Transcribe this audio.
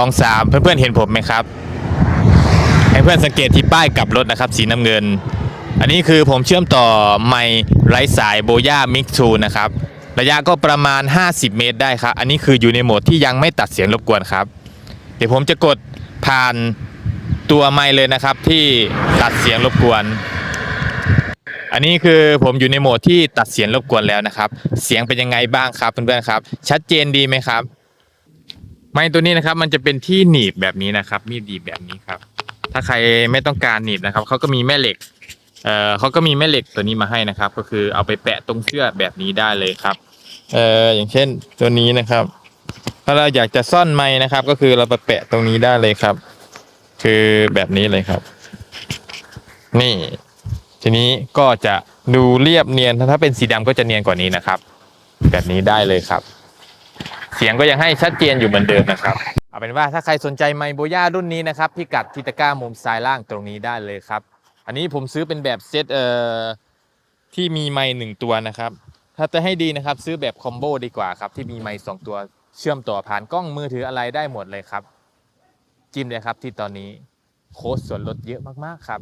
องสามเพื่อนๆเห็นผมไหมครับ ให้เพื่อนสังเกตที่ป้ายกลับรถนะครับ สีน้ำเงิน อันนี้คือผมเชื่อมต่อไมค์ไร้สายโบย่ามิกทูนะครับ ระยะก็ประมาณ 50 เมตรได้ครับ อันนี้คืออยู่ในโหมดที่ยังไม่ตัดเสียงรบกวนครับ เดี๋ยวผมจะกดผ่านตัวไมค์เลยนะครับที่ตัดเสียงรบกวน อันนี้คือผมอยู่ในโหมดที่ตัดเสียงรบกวนแล้วนะครับ เสียงเป็นยังไงบ้างครับเพื่อนๆครับ ชัดเจนดีไหมครับ ไม้ตัวนี้นะครับ มันจะเป็นที่หนีบแบบนี้นะครับ มีดหนีบแบบนี้ครับ ถ้าใครไม่ต้องการหนีบนะครับเขาก็มีแม่เหล็กเอ่อเขาก็มีแม่เหล็กตัวนี้มาให้นะครับ ก็คือเอาไปแปะตรงเสื้อแบบนี้ได้เลยครับเอ่ออย่างเช่นตัวนี้นะครับ ถ้าเราอยากจะซ่อนไม้นะครับ ก็คือเราไปแปะตรงนี้ได้เลยครับ คือแบบนี้เลยครับ นี่ ทีนี้ก็จะดูเรียบเนียนถ้าเป็นสีดำก็จะเนียนกว่านี้นะครับ แบบนี้ได้เลยครับ เสียงก็ยังให้ชัดเจนอยู่เหมือนเดิมนะครับ เอาเป็นว่าถ้าใครสนใจไมโบย่ารุ่นนี้นะครับพิกัดทิตก้ามุมซ้ายล่างตรงนี้ได้เลยครับ อันนี้ผมซื้อเป็นแบบเซตเอ่อที่มีไมค์หนึ่งตัวนะครับ ถ้าจะให้ดีนะครับซื้อแบบคอมโบดีกว่าครับที่มีไมค์สองตัวเชื่อมต่อผ่านกล้องมือถืออะไรได้หมดเลยครับ จิ้มเลยครับที่ตอนนี้โค้ดส่วนลดเยอะมากๆครับ